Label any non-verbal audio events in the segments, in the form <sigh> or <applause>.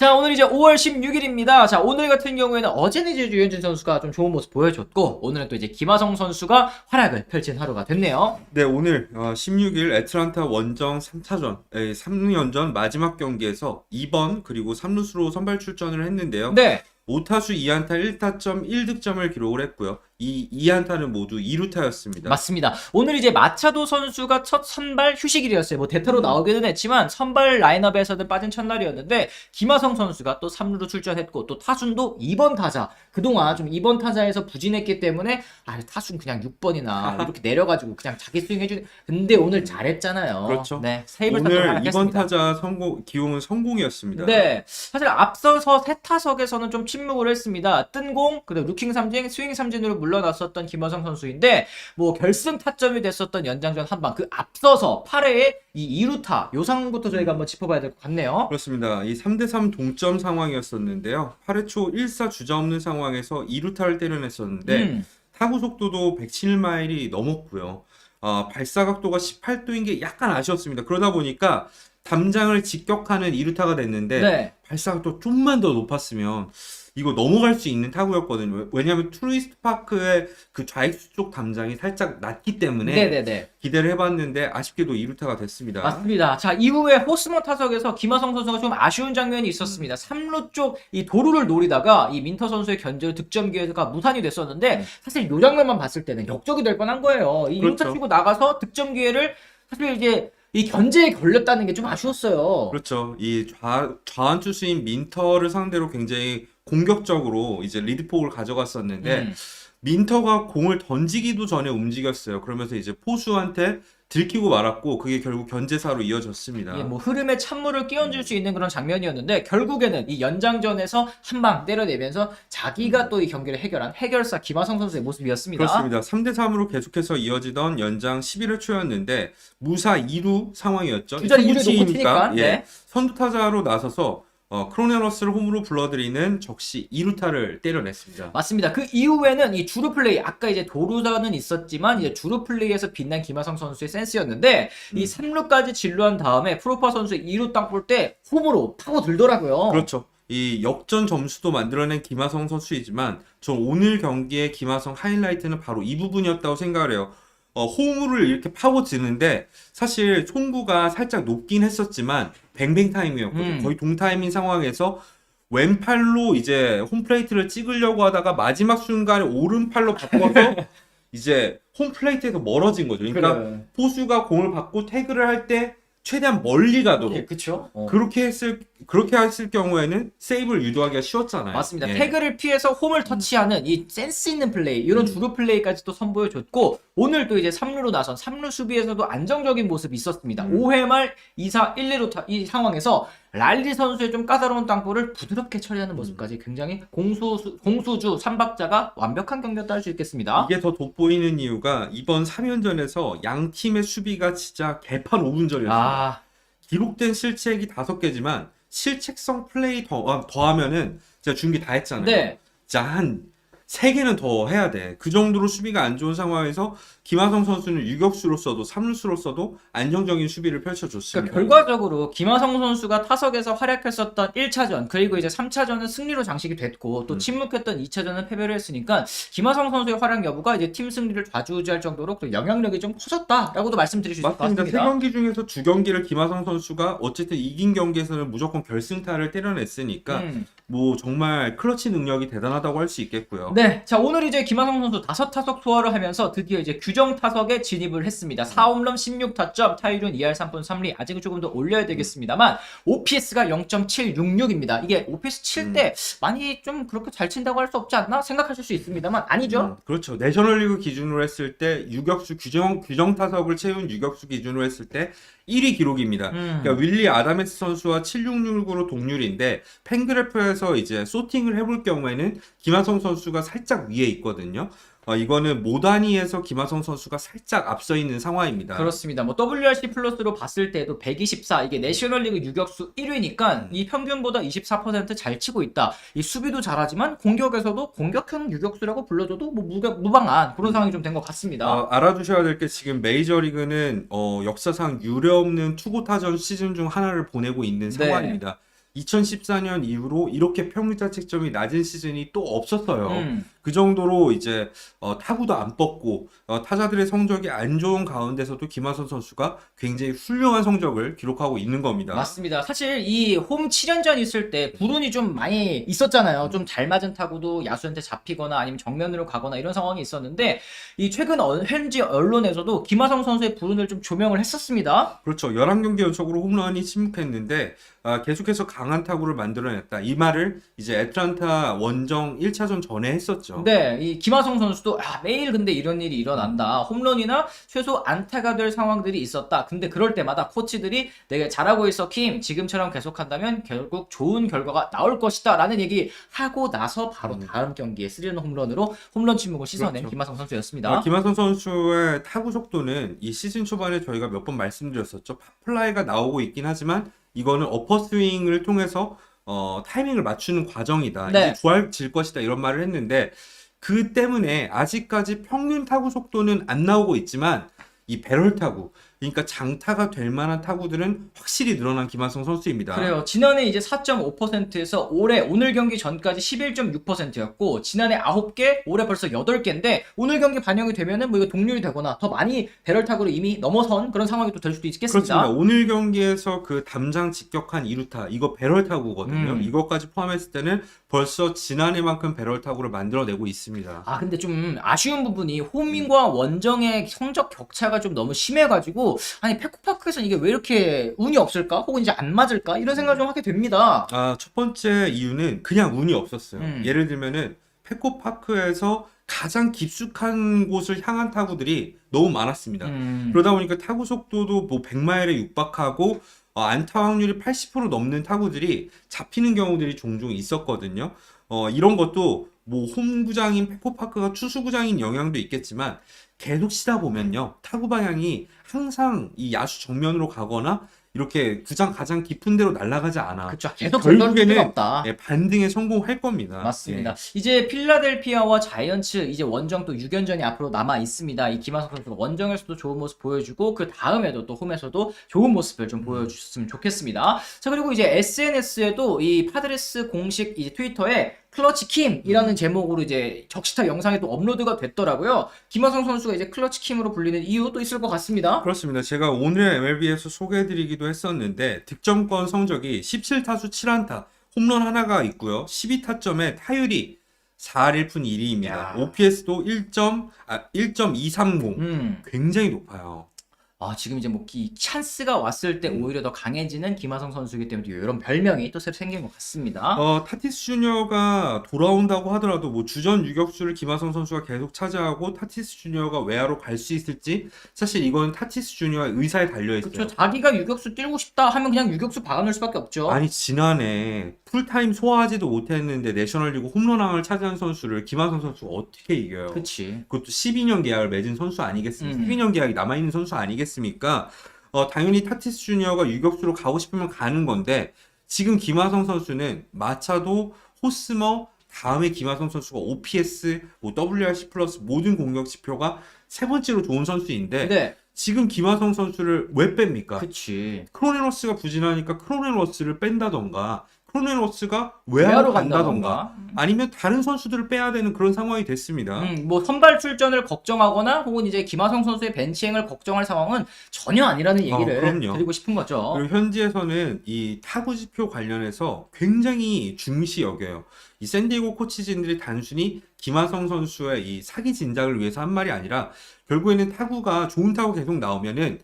자, 오늘 이제 5월 16일입니다. 자, 오늘 같은 경우에는 어제는 이제 유현진 선수가 좀 좋은 모습 보여줬고, 오늘은 또 이제 김하성 선수가 활약을 펼친 하루가 됐네요. 네, 오늘 어, 16일 애틀란타 원정 3차전, 3연전 마지막 경기에서 2번 그리고 3루수로 선발 출전을 했는데요. 네. 5타수 2안타 1타점 1득점을 기록을 했고요. 이 2안타는 모두 2루타였습니다. 맞습니다. 오늘 이제 마차도 선수가 첫 선발 휴식일이었어요. 뭐 대타로 나오기는 했지만 선발 라인업에서는 빠진 첫날이었는데 김하성 선수가 또 3루로 출전했고 또 타순도 2번 타자. 그동안 좀 2번 타자에서 부진했기 때문에 아 타순 그냥 6번이나 <laughs> 이렇게 내려가지고 그냥 자기 스윙 해주. 근데 오늘 잘했잖아요. 그렇죠. 네, 세이블 오늘 타자 2번 타자 성공 기용은 성공이었습니다. 네, 사실 앞서서 세 타석에서는 좀 침 묵을 했습니다. 뜬공, 그다음 루킹 삼진, 스윙 삼진으로 물러났었던 김하성 선수인데 뭐 결승 타점이 됐었던 연장전 한 방 그 앞서서 8회에 이 2루타 요상부터 저희가 한번 짚어봐야 될 것 같네요. 그렇습니다. 이 3대3 동점 상황이었었는데요. 8회 초 1사 주자 없는 상황에서 2루타를 때려냈었는데 음, 타구 속도도 107마일이 넘었고요. 어, 발사 각도가 18도인 게 약간 아쉬웠습니다. 그러다 보니까 담장을 직격하는 2루타가 됐는데 네, 발사 각도 좀만 더 높았으면 이거 넘어갈 수 있는 타구였거든요. 왜냐하면 트루이스트 파크의 그 좌익수 쪽 담장이 살짝 낮기 때문에 네, 네, 네. 기대를 해봤는데 아쉽게도 2루타가 됐습니다. 맞습니다. 자, 이후에 호스머 타석에서 김하성 선수가 좀 아쉬운 장면이 있었습니다. 3루 쪽 이 도루를 노리다가 이 민터 선수의 견제로 득점 기회가 무산이 됐었는데 사실 이 장면만 봤을 때는 역적이 될 뻔한 거예요. 이 그렇죠. 2루타 치고 나가서 득점 기회를 사실 이제 이 견제에 걸렸다는 게 좀 아쉬웠어요. 그렇죠. 이 좌, 좌완 투수인 민터를 상대로 굉장히 공격적으로 이제 리드폭을 가져갔었는데 음. 민터가 공을 던지기도 전에 움직였어요. 그러면서 이제 포수한테 들키고 말았고 그게 결국 견제사로 이어졌습니다. 이게 뭐 흐름에 찬물을 끼얹을 수 있는 그런 장면이었는데 결국에는 이 연장전에서 한 방 때려내면서 자기가 또 이 경기를 해결한 해결사 김하성 선수의 모습이었습니다. 그렇습니다. 3대 3으로 계속해서 이어지던 연장 11회 초였는데 무사 2루 상황이었죠. 주자를 이루에 놓고 승부치니까, 튀니까. 예, 네. 선두 타자로 나서서 어, 크로네러스를 홈으로 불러들이는 적시 2루타를 때려냈습니다. 맞습니다. 그 이후에는 이 주루 플레이 아까 이제 도루자는 있었지만 이제 주루 플레이에서 빛난 김하성 선수의 센스였는데 이 3루까지 진루한 다음에 프로파 선수의 2루 땅볼 때 홈으로 파고 들더라고요. 그렇죠. 이 역전 점수도 만들어낸 김하성 선수이지만 전 오늘 경기의 김하성 하이라이트는 바로 이 부분이었다고 생각을 해요. 어, 홈을 이렇게 파고 드는데 사실 총구가 살짝 높긴 했었지만 뱅뱅 타임이었거든요. 음. 거의 동타임인 상황에서 왼팔로 이제 홈플레이트를 찍으려고 하다가 마지막 순간에 오른팔로 바꿔서 <laughs> 이제 홈플레이트에서 멀어진 거죠. 그러니까 그래. 포수가 공을 받고 태그를 할 때 최대한 멀리 가도록 예, 그쵸? 어. 그렇게 했을 그렇게 했을 경우에는 세이브를 유도하기가 쉬웠잖아요. 맞습니다. 예. 태그를 피해서 홈을 터치하는 이 센스 있는 플레이, 이런 주루 플레이까지 또 선보여줬고, 오늘 또 이제 3루로 나선 3루 수비에서도 안정적인 모습이 있었습니다. 음. 5회 말 2사 1, 2루 타, 이 상황에서 랄리 선수의 좀 까다로운 땅볼을 부드럽게 처리하는 모습까지 굉장히 공수, 공수주 3박자가 완벽한 경기였다 할 수 있겠습니다. 이게 더 돋보이는 이유가 이번 3연전에서 양 팀의 수비가 진짜 개판 5분전이었어요. 아, 기록된 실책이 5개지만 실책성 플레이 더, 어, 더하면은 진짜 준비 다 했잖아요. 네. 진짜 한 3개는 더 해야 돼. 그 정도로 수비가 안 좋은 상황에서 김하성 선수는 유격수로서도 3루수로서도 안정적인 수비를 펼쳐줬습니다. 그러니까 결과적으로 김하성 선수가 타석에서 활약했었던 1차전 그리고 이제 3차전은 승리로 장식이 됐고 또 음. 침묵했던 2차전은 패배를 했으니까 김하성 선수의 활약 여부가 이제 팀 승리를 좌지우지할 정도로 또 영향력이 좀 커졌다라고도 말씀드릴 수 있을 것 맞습니다. 세. 경기 중에서 두 경기를 김하성 선수가 어쨌든 이긴 경기에서는 무조건 결승타를 때려냈으니까 음. 뭐 정말 클러치 능력이 대단하다고 할 수 있겠고요. 네, 자 오늘 이제 김하성 선수 다섯 타석 투어를 하면서 드디어 이제 규정 타석에 진입을 했습니다. 4홈런 16타점, 타율은 2할 3분 3리 아직은 조금 더 올려야 되겠습니다만 OPS가 0.766입니다. 이게 OPS 칠 때 많이 좀 그렇게 잘 친다고 할 수 없지 않나 생각하실 수 있습니다만 아니죠. 음, 그렇죠. 내셔널리그 기준으로 했을 때 유격수 규정 규정 타석을 채운 유격수 기준으로 했을 때 1위 기록입니다. 음. 그러니까 윌리 아다메스 선수와 7669로 동률인데 팬그래프에서 이제 소팅을 해볼 경우에는 김하성 선수가 살짝 위에 있거든요. 어, 이거는 모단위에서 김하성 선수가 살짝 앞서 있는 상황입니다. 그렇습니다. 뭐 WRC 플러스로 봤을 때도 124 이게 내셔널리그 유격수 1위니까 이 평균보다 24%잘 치고 있다. 이 수비도 잘하지만 공격에서도 공격형 유격수라고 불러줘도 뭐 무가, 무방한 그런 상황이 좀 된 것 같습니다. 어, 알아두셔야 될 게 지금 메이저리그는 어, 역사상 유례 없는 투고 타전 시즌 중 하나를 보내고 있는 네. 상황입니다. 2014년 이후로 이렇게 평균 자책점이 낮은 시즌이 또 없었어요. 음. 그 정도로 이제 어, 타구도 안 뻗고 어, 타자들의 성적이 안 좋은 가운데서도 김하선 선수가 굉장히 훌륭한 성적을 기록하고 있는 겁니다. 맞습니다. 사실 이 홈 7연전 있을 때 불운이 좀 많이 있었잖아요. 좀 잘 맞은 타구도 야수한테 잡히거나 아니면 정면으로 가거나 이런 상황이 있었는데 이 최근 어- 현지 언론에서도 김하성 선수의 불운을 좀 조명을 했었습니다. 그렇죠. 11경기 연속으로 홈런이 침묵했는데 아, 계속해서 강한 타구를 만들어냈다. 이 말을 이제 애틀란타 원정 1차전 전에 했 었죠. 네, 이 김하성 선수도 아, 매일 근데 이런 일이 일어난다. 홈런이나 최소 안타가 될 상황들이 있었다. 근데 그럴 때마다 코치들이 내가 잘하고 있어, 킴. 지금처럼 계속한다면 결국 좋은 결과가 나올 것이다라는 얘기 하고 나서 바로 음. 다음 경기에 스리런 홈런으로 홈런 침묵을 씻어낸 그렇죠. 김하성 선수였습니다. 아, 김하선 선수의 타구 속도는 이 시즌 초반에 저희가 몇 번 말씀드렸었죠. 팝플라이가 나오고 있긴 하지만 이거는 어퍼스윙을 통해서 어, 타이밍을 맞추는 과정이다. 네. 이게 좋아질 것이다. 이런 말을 했는데 그 때문에 아직까지 평균 타구 속도는 안 나오고 있지만 이 배럴 타구 그러니까 장타가 될 만한 타구들은 확실히 늘어난 김하성 선수입니다. 그래요. 지난해 이제 4.5%에서 올해 오늘 경기 전까지 11.6%였고 지난해 9개, 올해 벌써 8개인데 오늘 경기 반영이 되면은 뭐 이거 동률이 되거나 더 많이 배럴 타구를 이미 넘어선 그런 상황이 또 될 수도 있겠습니다. 그렇습니다. 오늘 경기에서 그 담장 직격한 2루타 이거 배럴 타구거든요. 음. 이것까지 포함했을 때는 벌써 지난해만큼 배럴 타구를 만들어내고 있습니다. 아 근데 좀 아쉬운 부분이 홈인과 원정의 성적 격차가 좀 너무 심해가지고 아니 페코파크에서는 이게 왜 이렇게 운이 없을까? 혹은 이제 안 맞을까? 이런 생각을 좀 하게 됩니다. 아, 첫 번째 이유는 그냥 운이 없었어요. 음. 예를 들면은 페코파크에서 가장 깊숙한 곳을 향한 타구들이 너무 많았습니다. 음. 그러다 보니까 타구 속도도 뭐 100마일에 육박하고 어, 안타 확률이 80% 넘는 타구들이 잡히는 경우들이 종종 있었거든요. 어, 이런 것도 뭐 홈구장인 페코파크가 투수구장인 영향도 있겠지만 계속 치다 보면요. 타구 방향이 항상 이 야수 정면으로 가거나 이렇게 구장 가장 깊은 데로 날아가지 않아. 그렇죠. 계속 결국에는 없다. 예, 반등에 성공할 겁니다. 맞습니다. 이제 필라델피아와 자이언츠 이제 원정 또 6연전이 앞으로 남아 있습니다. 이 김하성 선수가 원정에서도 좋은 모습 보여주고 그 다음에도 또 홈에서도 좋은 모습을 좀 보여줬으면 좋겠습니다. 자 그리고 이제 SNS에도 이 파드레스 공식 이제 트위터에 클러치 킴이라는 제목으로 이제 적시타 영상이 또 업로드가 됐더라고요. 김하성 선수가 이제 클러치 킴으로 불리는 이유도 있을 것 같습니다. 그렇습니다. 제가 오늘 MLB에서 소개해드리기도 했었는데 득점권 성적이 17타수 7안타, 홈런 하나가 있고요. 12타점에 타율이 4할 1푼 1리입니다. 야. OPS도 1점, 아, 1.230. 음. 굉장히 높아요. 아, 지금 이제 뭐이 찬스가 왔을 때 오히려 더 강해지는 김하성 선수이기 때문에 이런 별명이 또 새로 생긴 것 같습니다. 어, 타티스 주니어가 돌아온다고 하더라도 뭐 주전 유격수를 김하성 선수가 계속 차지하고 타티스 주니어가 외야로 갈 수 있을지 사실 이건 타티스 주니어의 의사에 달려 있어요. 그렇죠. 자기가 유격수 뛰고 싶다 하면 그냥 유격수 박아놓을 수밖에 없죠. 아니 지난해 풀타임 소화하지도 못했는데 내셔널리그 홈런왕을 차지한 선수를 김하성 선수가 어떻게 이겨요? 그치. 그것도 12년 계약을 맺은 선수 아니겠습니까? 음. 12년 계약이 남아있는 선수 아니겠습니까? 어, 당연히 타티스 주니어가 유격수로 가고 싶으면 가는 건데 지금 김하성 선수는 마차도 호스머 다음에 김하성 선수가 OPS, 뭐 WRC 플러스 모든 공격 지표가 세 번째로 좋은 선수인데 네. 지금 김하성 선수를 왜 뺍니까? 그치. 크로네로스가 부진하니까 크로네로스를 뺀다던가 크로네로스가 외야로 외야로 간다던가 간다던가. 아니면 다른 선수들을 빼야 되는 그런 상황이 됐습니다. 음, 뭐 선발 출전을 걱정하거나 혹은 이제 김하성 선수의 벤치행을 걱정할 상황은 전혀 아니라는 얘기를 어. 드리고 싶은 거죠. 그리고 현지에서는 이 타구 지표 관련해서 굉장히 중시 여겨요. 이 샌디에고 코치진들이 단순히 김하성 선수의 이 사기 진작을 위해서 한 말이 아니라 결국에는 타구가 좋은 타구 계속 나오면은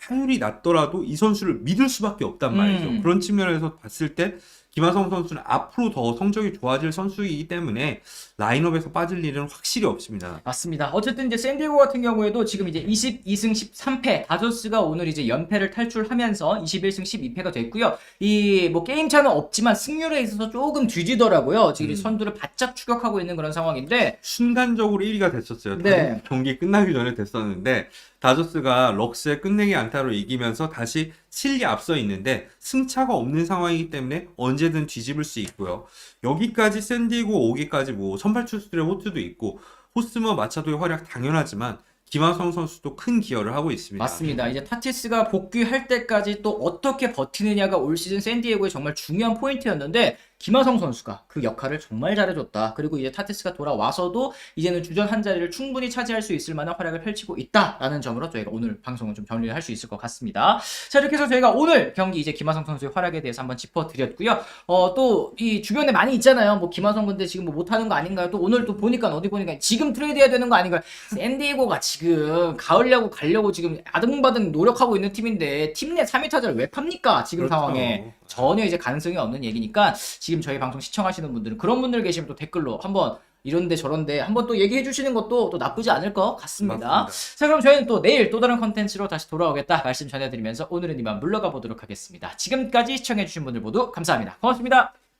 타율이 낮더라도 이 선수를 믿을 수밖에 없단 말이죠. 음. 그런 측면에서 봤을 때 김하성 선수는 앞으로 더 성적이 좋아질 선수이기 때문에 라인업에서 빠질 일은 확실히 없습니다. 맞습니다. 어쨌든 이제 샌디에고 같은 경우에도 지금 이제 22승 13패 다저스가 오늘 이제 연패를 탈출하면서 21승 12패가 됐고요. 이 뭐 게임 차는 없지만 승률에 있어서 조금 뒤지더라고요. 지금 이 음. 선두를 바짝 추격하고 있는 그런 상황인데 순간적으로 1위가 됐었어요. 네. 경기 끝나기 전에 됐었는데 다저스가 럭스의 끝내기 안타로 이기면서 다시 7위 앞서 있는데 승차가 없는 상황이기 때문에 언제든 뒤집을 수 있고요. 여기까지 샌디에고 오기까지 뭐 선발 투수들의 호투도 있고 호스머 마차도의 활약 당연하지만 김하성 선수도 큰 기여를 하고 있습니다. 맞습니다. 이제 타티스가 복귀할 때까지 또 어떻게 버티느냐가 올 시즌 샌디에고의 정말 중요한 포인트였는데 김하성 선수가 그 역할을 정말 잘해줬다. 그리고 이제 타티스가 돌아와서도 이제는 주전 한 자리를 충분히 차지할 수 있을 만한 활약을 펼치고 있다라는 점으로 저희가 오늘 방송을 좀 정리를 할 수 있을 것 같습니다. 자 이렇게 해서 저희가 오늘 경기 이제 김하성 선수의 활약에 대해서 한번 짚어드렸고요. 어 또 이 주변에 많이 있잖아요. 뭐 김하성 근데 지금 뭐 못하는 거 아닌가요? 또 오늘 또 보니까 어디 보니까 지금 트레이드해야 되는 거 아닌가요? 샌디에고가 지금 가을야구 가려고 지금 아등바등 노력하고 있는 팀인데 팀 내 3위 타자를 왜 팝니까? 지금 그렇죠. 상황에 전혀 이제 가능성이 없는 얘기니까 지금 저희 방송 시청하시는 분들은 그런 분들 계시면 또 댓글로 한번 이런데 저런데 한번 또 얘기해 주시는 것도 또 나쁘지 않을 것 같습니다. 맞습니다. 자 그럼 저희는 또 내일 또 다른 컨텐츠로 다시 돌아오겠다 말씀 전해드리면서 오늘은 이만 물러가 보도록 하겠습니다. 지금까지 시청해 주신 분들 모두 감사합니다. 고맙습니다.